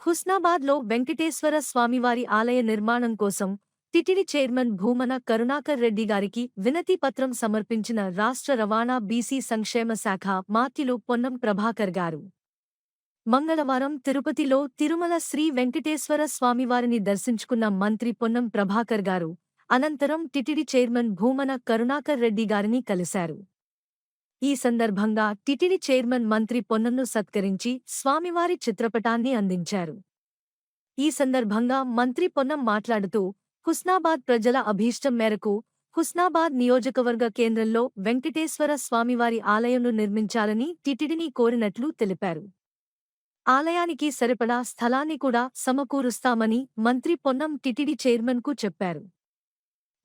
హుస్నాబాద్లో వెంకటేశ్వర స్వామివారి ఆలయ నిర్మాణం కోసం టిటిడి చైర్మన్ భూమన కరుణాకర్ రెడ్డి గారికి వినతి పత్రం సమర్పించిన రాష్ట్ర రవాణా బీసీ సంక్షేమ శాఖ మాత్యులు పొన్నం ప్రభాకర్ గారు. మంగళవారం తిరుపతిలో తిరుమల శ్రీ వెంకటేశ్వర స్వామివారిని దర్శించుకున్న మంత్రి పొన్నం ప్రభాకర్ గారు అనంతరం టిటిడి చైర్మన్ భూమన కరుణాకర్ రెడ్డి గారిని కలిశారు. ఈ సందర్భంగా టిటిడి చైర్మన్ మంత్రి పొన్నంను సత్కరించి స్వామివారి చిత్రపటాన్ని అందించారు. ఈ సందర్భంగా మంత్రి పొన్నం మాట్లాడుతూ హుస్నాబాద్ ప్రజల అభీష్టం మేరకు హుస్నాబాద్ నియోజకవర్గ కేంద్రంలో వెంకటేశ్వర స్వామివారి ఆలయంను నిర్మించాలని టిటిడిని కోరినట్లు తెలిపారు. ఆలయానికి సరిపడా స్థలాన్ని కూడా సమకూరుస్తామని మంత్రి పొన్నం టిటిడి చైర్మన్కు చెప్పారు.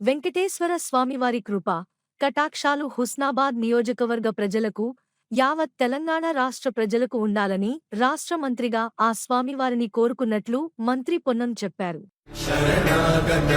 వెంకటేశ్వర స్వామివారి కృప కటాక్షాలు హుస్నాబాద్ నియోజకవర్గ ప్రజలకు యావత్ తెలంగాణ రాష్ట్ర ప్రజలకు ఉండాలని రాష్ట్ర మంత్రిగా ఆ స్వామివారిని కోరుకున్నట్లు మంత్రి పొన్నం చెప్పారు. శరణాగత